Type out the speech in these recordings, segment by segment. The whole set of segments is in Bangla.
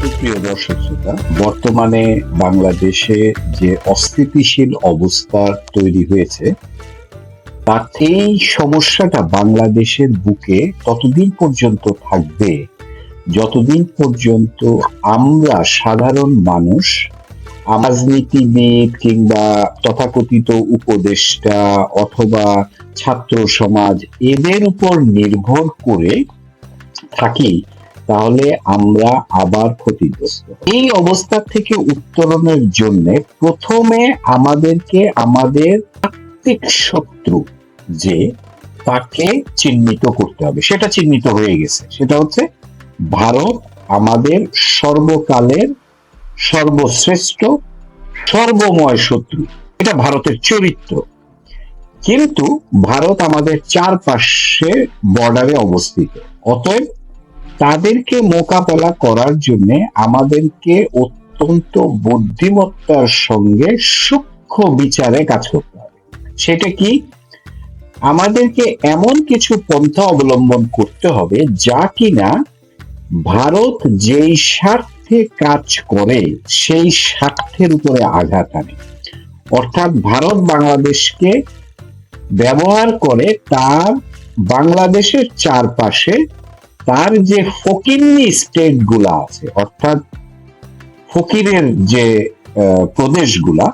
সুপ্রিয় দর্শক শ্রোতা, বর্তমানে বাংলাদেশে যে অস্থিতিশীল অবস্থা তৈরি হয়েছে তার এই সমস্যাটা বাংলাদেশের বুকে ততদিন পর্যন্ত থাকবে। যতদিন পর্যন্ত আমরা সাধারণ মানুষ রাজনীতিবিদ কিংবা তথাকথিত উপদেষ্টা অথবা ছাত্র সমাজ, এদের উপর নির্ভর করে থাকি তাহলে আমরা আবার ক্ষতিগ্রস্ত এই অবস্থা থেকে উত্তরণের জন্য প্রথমে আমাদেরকে আমাদের আত্মিক শত্রু যে তাকে চিহ্নিত করতে হবে, সেটা চিহ্নিত হয়ে গেছে। সেটা হচ্ছে ভারত আমাদের সর্বকালের সর্বশ্রেষ্ঠ, সর্বময় শত্রু। এটা ভারতের চরিত্র। কিন্তু ভারত আমাদের চারপাশে বর্ডারে অবস্থিত। অতএব তাদেরকে মোকাবেলা করার জন্য আমাদেরকে অত্যন্ত বুদ্ধিমত্তার সঙ্গে সূক্ষ্ম বিচারে কাজ করতে হবে। সেটা কি? আমাদেরকে এমন কিছু পন্থা অবলম্বন করতে হবে যা কিনা ভারত যেই স্বার্থে কাজ করে সেই স্বার্থের উপরে আঘাত আনে। অর্থাৎ ভারত বাংলাদেশকে ব্যবহার করে তার বাংলাদেশের চারপাশে তার যে ফকিরনি স্টেটগুলা আছে, অর্থাৎ ফকিরের যে প্রদেশগুলা,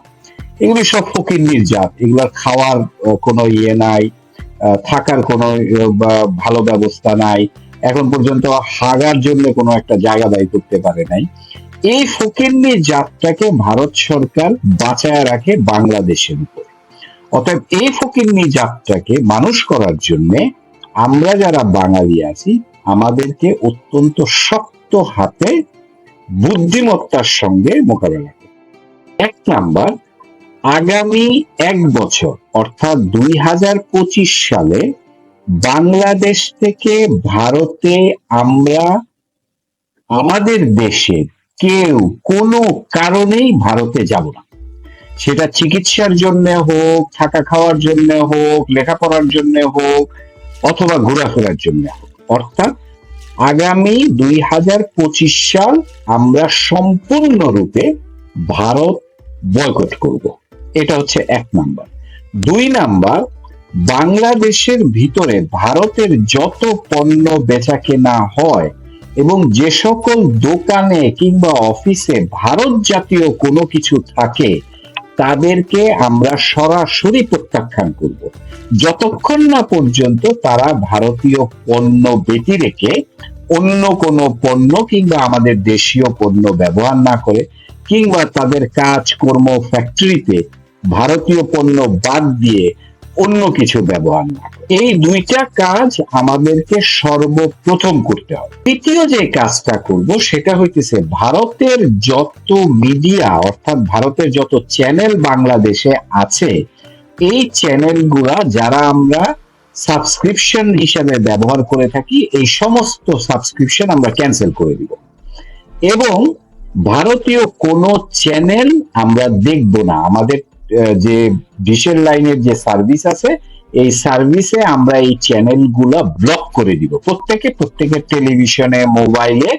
এগুলি সব ফকিরনির জাত। এগুলোর খাওয়ার কোনো ইয়ে নাই থাকার কোনো ভালো ব্যবস্থা নাই। এখন পর্যন্ত হাগার জন্য কোনো একটা জায়গা দায়ী করতে পারে নাই। এই ফকিরনি জাতটাকে ভারত সরকার বাঁচায় রাখে বাংলাদেশের উপর। অতএব এই ফকিরনি জাতটাকে মানুষ করার জন্য আমরা যারা বাঙালি আছি আমাদেরকে অত্যন্ত শক্ত হাতে বুদ্ধিমত্তার সঙ্গে মোকাবেলা করতে এক নাম্বার, আগামী এক বছর, অর্থাৎ দুই হাজার পঁচিশ সালে বাংলাদেশ থেকে ভারতে আমরা, আমাদের দেশে কেউ কোনো কারণেই ভারতে যাব না। সেটা চিকিৎসার জন্য হোক, থাকা খাওয়ার জন্য হোক, লেখাপড়ার জন্য হোক, অথবা ঘোরাফেরার জন্য হোক। অর্থাৎ আগামী দুই হাজার পঁচিশ সাল আমরা সম্পূর্ণরূপে ভারত বয়কট করব। এটা হচ্ছে এক নাম্বার। দুই নাম্বার, বাংলাদেশের ভিতরে ভারতের যত পণ্য বেচা কেনা হয় এবং যে সকল দোকানে কিংবা অফিসে ভারত জাতীয় কোনো কিছু থাকে তাদেরকে আমরা সরাসরি প্রত্যাখ্যান করব। যতক্ষণ না পর্যন্ত তারা ভারতীয় পণ্য বেটি রেখে অন্য কোনো পণ্য কিংবা আমাদের দেশীয় পণ্য ব্যবহার না করে কিংবা তাদের কাজ কর্ম ফ্যাক্টরিতে ভারতীয় পণ্য বাদ দিয়ে অন্য কিছু ব্যবহার না। এই দুইটা কাজ আমাদেরকে সর্বপ্রথম করতে হবে। তৃতীয় যে কাজটা করব, সেটা হইতেছে ভারতের যত মিডিয়া, অর্থাৎ ভারতের যত চ্যানেল বাংলাদেশে আছে, এই চ্যানেলগুলা যারা আমরা সাবস্ক্রিপশন হিসাবে ব্যবহার করে থাকি, এই সমস্ত সাবস্ক্রিপশন আমরা ক্যান্সেল করে দিব। এবং ভারতীয় কোনো চ্যানেল আমরা দেখব না। আমাদের যে ডিশের লাইনের যে সার্ভিস আছে, এই সার্ভিসে আমরা এই চ্যানেলগুলো ব্লক করে দিব। প্রত্যেকে প্রত্যেকের টেলিভিশনে মোবাইলে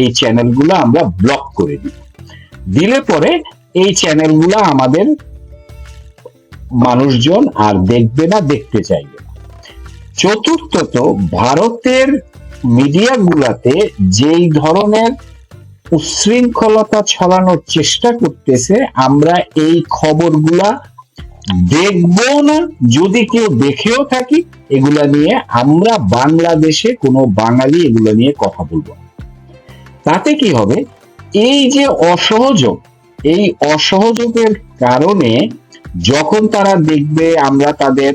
এই চ্যানেলগুলো আমরা ব্লক করে দিব। দিলে পরে এই চ্যানেলগুলো আমাদের মানুষজন আর দেখবে না, দেখতে চাইবে চতুর্থত, ভারতের মিডিয়াগুলাতে যেই ধরনের উচ্ছৃঙ্খলতা ছড়ানোর চেষ্টা করতেছে, আমরা এই খবরগুলা দেখব না, যদি কেউ দেখেও থাকি, এগুলা নিয়ে আমরা বাংলাদেশে কোনো বাঙালি এগুলো নিয়ে কথা বলব তাতে কি হবে? এই যে অসহযোগ, এই অসহযোগের কারণে যখন তারা দেখবে আমরা তাদের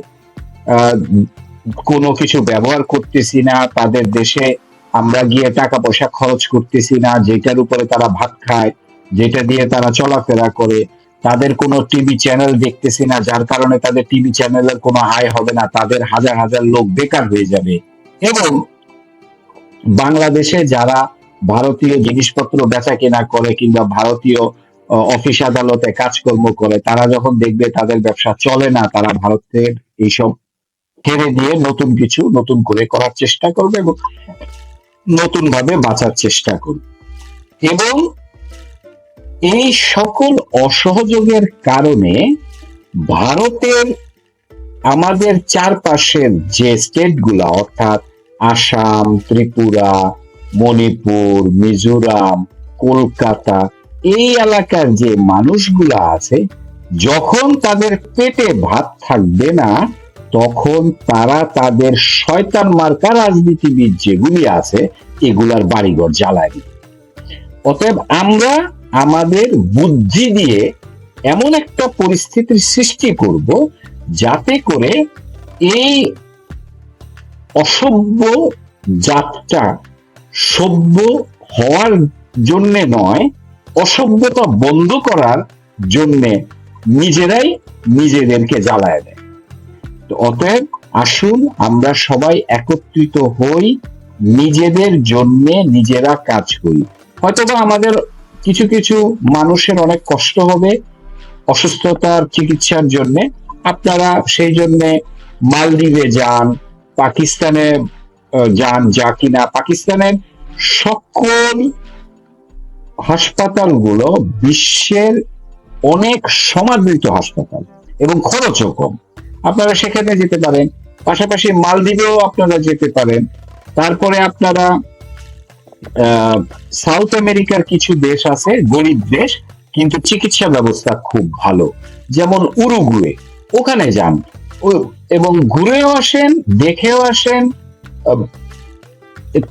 কোনো কিছু ব্যবহার করতেছি না, তাদের দেশে আমরা গিয়ে টাকা পয়সা খরচ করতেছি না, যেটার উপরে তারা ভাত খায়, যেটা দিয়ে তারা চলাফেরা করে, তাদের কোনো টিভি চ্যানেল দেখতেছি না, যার কারণে তাদের টিভি চ্যানেলের কোনো আয় হবে না, তাদের হাজার হাজার লোক বেকার হয়ে যাবে। এবং বাংলাদেশে যারা ভারতীয় জিনিসপত্র বেচা কেনা করে কিংবা ভারতীয় অফিস আদালতে কাজকর্ম করে, তারা যখন দেখবে তাদের ব্যবসা চলে না, তারা ভারতের এইসব ছেড়ে দিয়ে নতুন কিছু নতুন করে করার চেষ্টা করবে এবং নতুন ভাবে বাঁচার চেষ্টা করবে এবং এই সকল অসহযোগের কারণে ভারতের আমাদের চারপাশের যে স্টেটগুলা, অর্থাৎ আসাম, ত্রিপুরা, মণিপুর, মিজোরাম, কলকাতা, এই এলাকার যে মানুষগুলা আছে, যখন তাদের পেটে ভাত থাকবে না তখন তারা তাদের শয়তান মার্কা রাজনীতিবিদ যেগুলি আছে, এগুলার বাড়িঘর জ্বালায়। অতএব আমরা আমাদের বুদ্ধি দিয়ে এমন একটা পরিস্থিতির সৃষ্টি করব যাতে করে এই অসভ্য জাতটা সভ্য হওয়ার জন্য নয়, অসভ্যতা বন্ধ করার জন্যে নিজেরাই নিজেদেরকে জ্বালায় দেয় অতএব আসুন আমরা সবাই একত্রিত হই, নিজেদের জন্য নিজেরা কাজ করি। হয়তোবা আমাদের কিছু কিছু মানুষের অনেক কষ্ট হবে অসুস্থতার চিকিৎসার জন্য। আপনারা সেই জন্য মালদ্বীপে যান, পাকিস্তানে যান যা কিনা। পাকিস্তানের সকল হাসপাতালগুলো বিশ্বের অনেক সমাদৃত হাসপাতাল এবং খরচও কম। আপনারা সেখানে যেতে পারেন। পাশাপাশি মালদ্বীপেও আপনারা যেতে পারেন। তারপরে আপনারা সাউথ আমেরিকার কিছু দেশ আছে, গরিব দেশ, কিন্তু চিকিৎসা ব্যবস্থা খুব ভালো। যেমন উরুগুয়ে, ওখানে যান। এবং ঘুরেও আসেন, দেখেও আসেন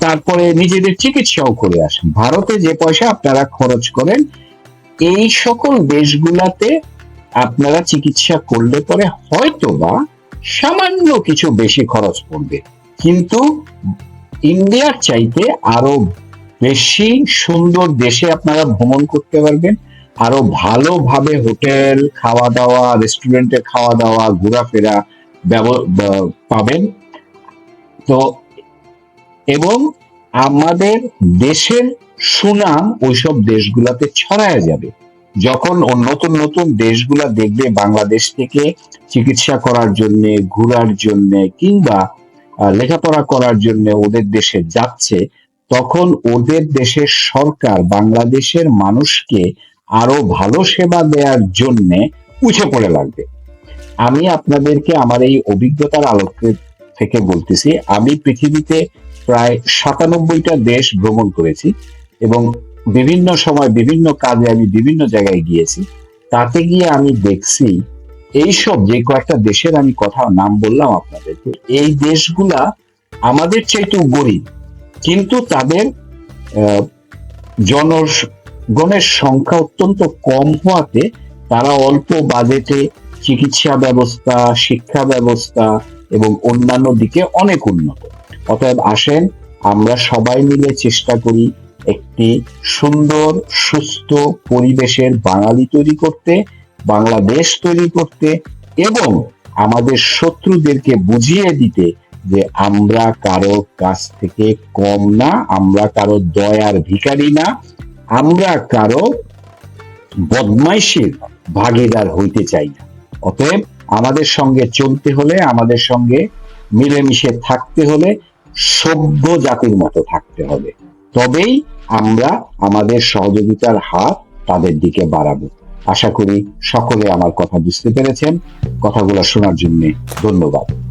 তারপরে নিজেদের চিকিৎসাও করে আসেন। ভারতে যে পয়সা আপনারা খরচ করেন, এই সকল দেশগুলাতে আপনারা চিকিৎসা করলে পরে হয়তো বা সামান্য কিছু বেশি খরচ পড়বে। কিন্তু ইন্ডিয়ার চাইতে আরও বেশি সুন্দর দেশে আপনারা ভ্রমণ করতে পারবেন। আরও ভালোভাবে হোটেল খাওয়া দাওয়া রেস্টুরেন্টে খাওয়া দাওয়া ঘোরাফেরা পাবেন। তো এবং আমাদের দেশের সুনাম ওইসব দেশগুলাতে ছড়ায় যাবে। যখন নতুন নতুন দেশগুলা দেখবে বাংলাদেশ থেকে চিকিৎসা করার জন্য, ঘোরার জন্য কিংবা লেখাপড়া করার জন্য ওদের দেশে যাচ্ছে, তখন ওদের দেশের সরকার বাংলাদেশের মানুষকে আরও ভালো সেবা দেওয়ার জন্য উঠে পড়ে লাগবে। আমি আপনাদেরকে আমার এই অভিজ্ঞতার আলোকে থেকে বলতেছি, আমি পৃথিবীতে প্রায় সাতানব্বইটা দেশ ভ্রমণ করেছি এবং বিভিন্ন সময় বিভিন্ন কাজে আমি বিভিন্ন জায়গায় গিয়েছি। তাতে গিয়ে আমি দেখছি এইসব যে কয়েকটা দেশের আমি কথা নাম বললাম আপনাদেরকে, এই দেশগুলা আমাদের চাইতেও গরিব, কিন্তু তাদের জনগণের সংখ্যা অত্যন্ত কম হওয়াতে তারা অল্প বাজেটে চিকিৎসা ব্যবস্থা, শিক্ষা ব্যবস্থা এবং অন্যান্য দিকে অনেক উন্নত। অতএব আসেন, আমরা সবাই মিলে চেষ্টা করি একটি সুন্দর, সুস্থ পরিবেশের বাঙালি তৈরি করতে, বাংলাদেশ তৈরি করতে এবং আমাদের শত্রুদেরকে বুঝিয়ে দিতে যে আমরা কারও কাছ থেকে কম না, আমরা কারও দয়ার ভিখারি না, আমরা কারও বদমাইশের ভাগিদার হইতে চাই না। অতএব আমাদের সঙ্গে চলতে হলে, আমাদের সঙ্গে মিলেমিশে থাকতে হলে, সভ্য জাতির মতো থাকতে হবে। তবেই আমরা আমাদের সহযোগিতার হাত তাদের দিকে বাড়াবো। আশা করি সকলে আমার কথা বুঝতে পেরেছেন। কথাগুলো শোনার জন্য ধন্যবাদ।